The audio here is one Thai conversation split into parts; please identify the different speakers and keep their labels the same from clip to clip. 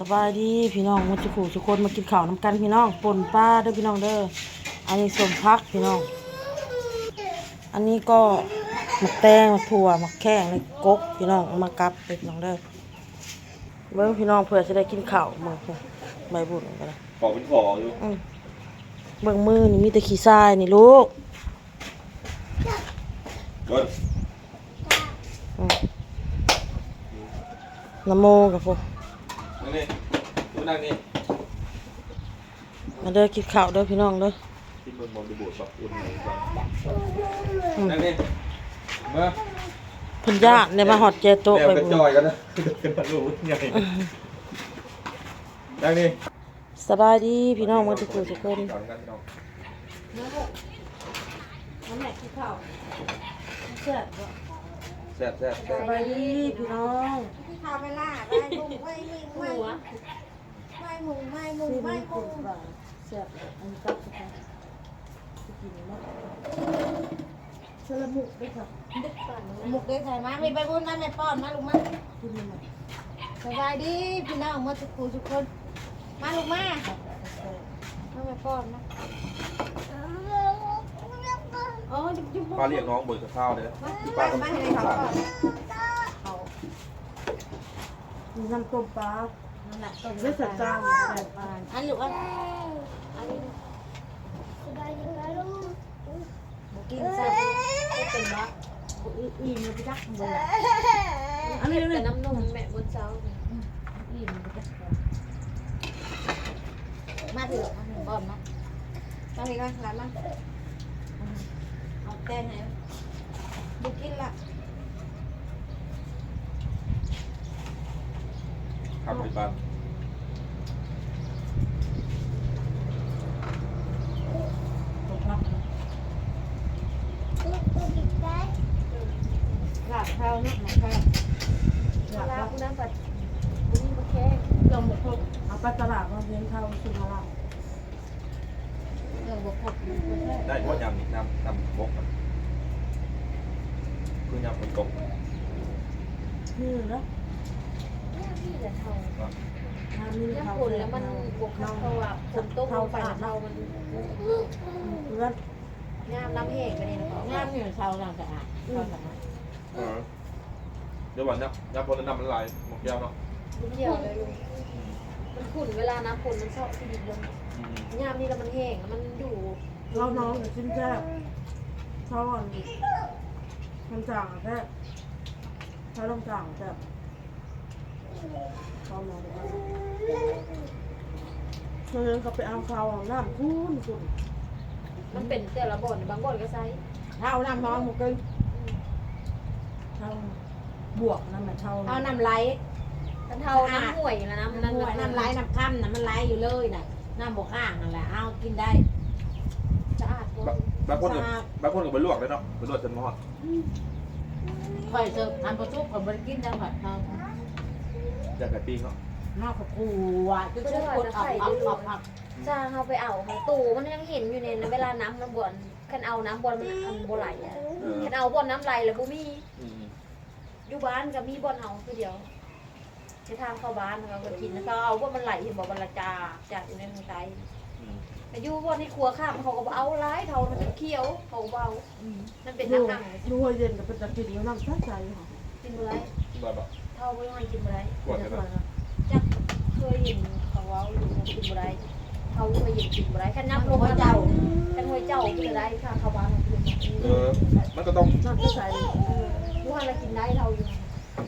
Speaker 1: สบายดีพี่น้องมาจุกทุกคนมากินข้าวน้ำกันพี่น้องป่นปลาเด้อพี่น้องเด้ออันนี้สมพักพี่น้อง อันนี้ก็หมักแตงหมักถั่วหมักแข้งในกกพี่น้องเอามากับเด้อพี่น้องเด้อเบิ่งพี่น้องเผื่อจะได้กินข้าวมื้อนี้ใบบุญกันนะ
Speaker 2: ขอเป็นขออยู่
Speaker 1: อืมเบิ่งมือนี่มีแต่ขี้ทรายนี่ลูก
Speaker 2: รถ
Speaker 1: อืมน้ำโมกับพวก
Speaker 2: นั่งนี่ดูนั่งนี่
Speaker 1: มาเด้อกินข้าวเด้อพี่น้องเด้อ
Speaker 2: ที่บนบอลดูบดแบบอุ่นหน่อยก่อนนั่งนี่เมื่อ
Speaker 1: เพิ่นญาติเนี่ยมาฮอดเจโตะ
Speaker 2: แนว
Speaker 1: ไป
Speaker 2: กระ
Speaker 1: บุญ
Speaker 2: จอยกันนะกันมาลูกใหญ่นั่งนี่
Speaker 1: สบายดีพี่น้องมาทุกคนทุกคน
Speaker 2: ก่อนกันพี่น้อง
Speaker 1: น้ำแม่กินข้าวเสียบ
Speaker 2: แซ่บแซ่บแซ่
Speaker 1: ส
Speaker 2: บบา
Speaker 1: ยดีพี่น้อง
Speaker 3: ข้าวไปล่าไปมุงไปยิงไม่ไม่มุงไม่มุงไม่
Speaker 1: มุ
Speaker 3: ง
Speaker 1: เสียบอันนี้ก็สุดท้ายกินเนาะสลมุกด้วยค่ะ
Speaker 3: มุกได้ใส่มาไม่ไปบุญมาไม่ป้อนมาลุงมา
Speaker 1: กินมัน
Speaker 3: สบายดีพี่น้องมาทุกคนทุกคน มาลุงมามาไม่ป้อนนะ
Speaker 2: ป้าเรียกน้องเบิกกับข้าวเลย
Speaker 3: มา
Speaker 2: ป้าต้อง
Speaker 3: มาให้เขาก่อน
Speaker 1: ข้า
Speaker 3: ว นแหละต้ม
Speaker 1: ไม่สับจาง
Speaker 3: อันลูกอันอันนี้กินใส่เป็นบ้า
Speaker 1: อีมันไปจัก
Speaker 2: ขับไปบ้าน
Speaker 1: ตกพัก
Speaker 3: หลับเท้านะหลับเท้า
Speaker 1: อยาก
Speaker 3: ลา
Speaker 1: รับ
Speaker 3: คุณน้ำปัดบุ้งบุแค่
Speaker 1: เครื่องบกพร่องเอาไปตลาดมาเลี้ยงข้าวกินาละ
Speaker 3: เรื่องบกพร่อง
Speaker 2: ได้เพราะยำนี่น้ำน้ำบกมันคือยำคนตก
Speaker 1: นี่นะ
Speaker 3: เนา
Speaker 1: ทา นนี่
Speaker 3: เนี่ย
Speaker 1: เขา
Speaker 3: ฝนแล้วมันบกเข้าเขาอะฝนตกลงไปเท่ามัน
Speaker 1: เพื่อน
Speaker 3: งามน้ำแห้งไปนี่นะ
Speaker 4: งามอยู่เช้าหลังจากอะเช้าจากอะ
Speaker 2: เออเดี๋ยววันนี้ยับพอน้ำมันลายหมกแก้วเนาะ
Speaker 3: เที่ยวเลยมันขุ่นเวลาน้ำฝนมันชอบที่ดินลงงามนี่แล้วมันแห้งมันอยู่
Speaker 1: เราน้องกับชิ้นแซ่บชอบอันนี้มันจางแซ่บถ้าต้องจางแซ่ บชอบน้องเลยเพื่อนก็ไปเอาข้าวเอาน้ำคุ้นคุณ
Speaker 3: มันเป็นแต่ละบ่อนบางบ่อนก็ใส่
Speaker 1: เท่าน้ำน้องมดเลยเท่าบวกนั่นแหละเท่า
Speaker 4: เอาน้ำไหล
Speaker 3: เท่าน้ำห่วยแล้วน้ำ
Speaker 4: น้ำน้ำน้ำไหลน้ำค่ำน้ำมันไหลอยู่เลยน่ะน้ำบกข้างนั่นแหละเอากินได้
Speaker 3: สะอาด
Speaker 2: บางคนกับบางคนกับไปลวกเลยเนาะไปลวกจนหมด
Speaker 4: ค่อยเสิร์ฟทานประชุกกับบริกินจังหวัดเอา
Speaker 2: อยากไก่ปิ้งเนาะ
Speaker 4: นอกกับกูอะจะช่วยกดอับอับอับอับ
Speaker 3: จ้าเขาไปเอาค่ะตู่มันยังเห็นอยู่ในเวลาน้ำมันบ่อนคันเอาน้ำบ่อนมันอันบ่ไหลอะ
Speaker 2: เออ
Speaker 3: คันเอาบ่อนน้ำไหลแล้วบ่มี
Speaker 2: อืม
Speaker 3: อยู่บ้านก็มีบ่อนเอาคือเดียวจะทางเข้าบ้านเขาก็กินแล้วก็เอาบ่อนมันไหลเห็นบ่บรรจาจากอยู่ในทางใต้
Speaker 2: อืม
Speaker 3: แต่อยู่บ่อนในครัวข้ามเขาก็บ่เอาร้ายเท่ามันเคี้ยวเขาก็บ่เอามันเป็น
Speaker 1: ดู
Speaker 3: น้ำหนัง
Speaker 1: ดูหัวเย็นกับเป็นตะกินแล้วน้ำใสใสค่ะ
Speaker 3: กินบ่ได้
Speaker 2: แบบแบบ
Speaker 3: เท่าบ่ให้กินบ่ได้
Speaker 2: ขวดกันนะ
Speaker 3: จักเคยเห็นเขาเว้าอยู่ว่ากินบ่ได้เขาเคยเห็นกินบ่ได้คันน้ำลง
Speaker 4: หัว
Speaker 3: มา
Speaker 4: เจ้า
Speaker 3: คันห้วยเจ้ากินได้ค่ะเข้าบ้านเรากิน
Speaker 2: เออมันก็ต้อง
Speaker 1: น้ำใสใส
Speaker 3: ผู้ว่าเรากินได้เท่าอยู่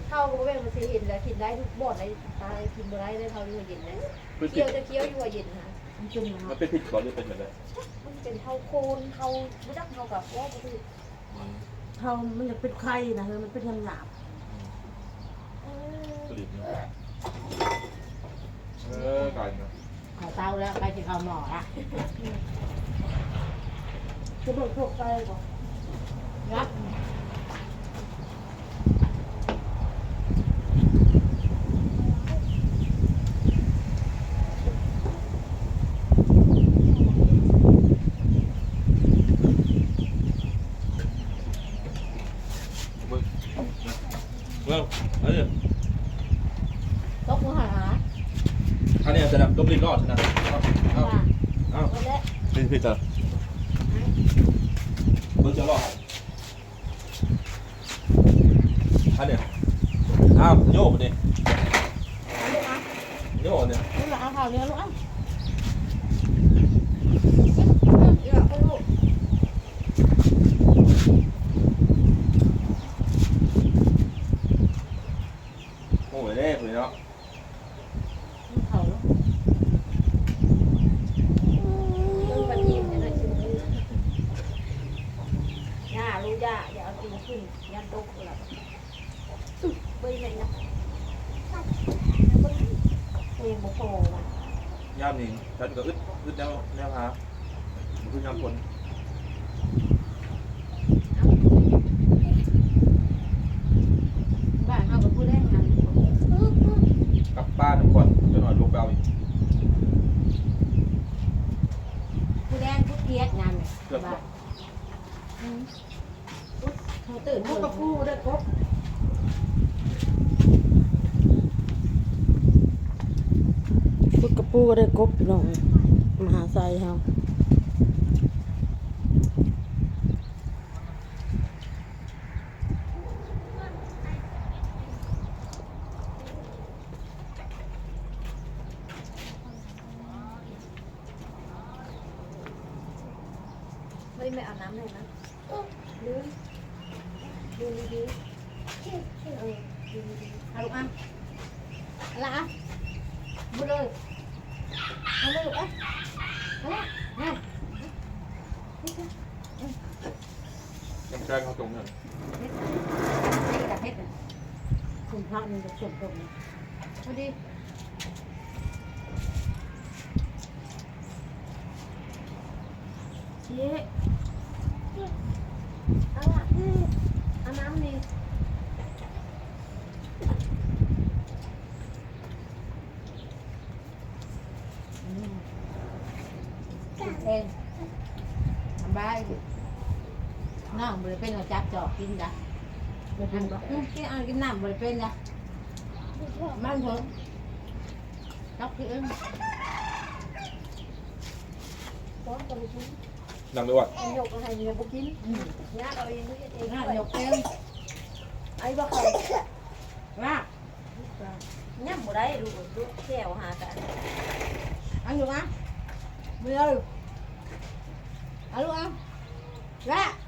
Speaker 3: เท่าก็บ่เป็นมันสิเห็นแล้วกินได้ทุกบ่อนได้ตายกินบ่ได้ได้เท่าอยู่หัวเย็นนะ
Speaker 2: เป็นผิ
Speaker 3: เคี้ย
Speaker 2: ด
Speaker 3: วจะเคี้ยวอยู่หัวเย็นนะ
Speaker 1: มันเป็นอย่าง
Speaker 2: มัน
Speaker 1: นั้น
Speaker 2: เป็นผิดก่อนหรือเป็นแบบไหน
Speaker 3: มันเป็นเท่าโคนเท่าบ่จักเท่ากับว่าบ่คือ
Speaker 1: เท่ามันจะเป็นไข่นะเฮ้ยมันเป็นยำหยาบ
Speaker 2: ผลิตเนาะเออไก่เนาะ
Speaker 4: เขาเต้าแล้วไปที่เขาหมอละ
Speaker 1: จะเบิกพวกไก่ก่อน
Speaker 4: งับ
Speaker 2: เบิ้งเบิ้งเอ้ย
Speaker 4: ตกมือหา
Speaker 2: เอันนี้จะแบบต้มลิ้ นรอดชนะเอาเอา
Speaker 4: ว่า
Speaker 2: เอา
Speaker 4: เอาเลย
Speaker 2: พี่พี่จะเบิ้งจะรอดอันเนี้ยอ้าวโยกดิโยกเนี่ย
Speaker 4: ลูกเอาข้าวเนื้อลูกเอา
Speaker 3: เดี๋ยวเอาลูก
Speaker 2: โอ้ยเด้เลยเนาะ
Speaker 4: เขาลูก
Speaker 3: ลูกปฏิบัติเนี่ยนะชิมเลย
Speaker 4: ย่าลูกย่าอย่าเอาตีนขึ้นยันตกหลับ
Speaker 3: เบิ้ลเลยนะ
Speaker 4: เองบ่พอว่ะ
Speaker 2: ยามนี้ฉันก็อึดอึดแนวแนวหามันคือยามฝน
Speaker 4: บ้านเขาก็พูดได้งาน
Speaker 2: กลับบ้านทุกคนจะหน่อยลงไปเอาอีก
Speaker 4: ผู้แดงผู้เกียดงานเนี่ย
Speaker 2: เกือบ
Speaker 4: บ้านอืมอุ๊ยเขาตื่น
Speaker 1: ลูกกับปูได้ครบลูกกับ ปูก็ได้ครบพี่น้องมหาไซเฮา
Speaker 3: ไม่ไม่เอาน้ำเลยนะลืมลืมดีๆเออลืมดี
Speaker 4: เอาลูกอะละอะบุเลยเอาเลย ลูกอะเอาละนั่น
Speaker 2: ยังใจเขาตรงนั้น
Speaker 4: นี่กับเพชรน่ะคุณพระนี่จะสมตรงนะพอดีเย้
Speaker 3: ๆเอาละเอาน้ำนี่
Speaker 4: กินเองสบายน้ำบริเป็นเรา จับจอกกินจ้ะบริเป็นบ่อืมกินอ่านกินน้ำบริเป็นจ้ะบ้านเถอะจับกินเอง
Speaker 3: ป้อนกันกิน
Speaker 2: นั่งไปวัด
Speaker 3: หยกอะไรเนี่ยบุกิน
Speaker 4: อืม
Speaker 3: ยากเอาเองด้วยเอง
Speaker 4: น้ำ
Speaker 3: ด้วย
Speaker 4: ยกเอง
Speaker 3: ไอ้บ่เคย
Speaker 4: ว่า
Speaker 3: ย่ำบ่ได้ลูกลูกแก้วหากัน
Speaker 4: ăn được không? Bây giờ Ăn luôn không? Ra Ừ. Đi. Một kim đó
Speaker 1: เห็นไหมเลย
Speaker 4: Mình non bà mẹ bà Mình non bà Mình không Nó bộ hành Bộ hành Con ngà rồi
Speaker 1: เอา
Speaker 4: Đây đây là Như
Speaker 1: ลา
Speaker 4: là
Speaker 1: ไปก่อนพี่น้องคลิ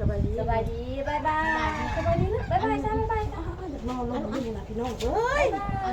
Speaker 1: สบายดี
Speaker 3: สบายดีบายบายสบายดีลูกบายบายจ้าบายบาย
Speaker 1: นอนลงนี่นะพี่น้องเอ้ย
Speaker 3: บาย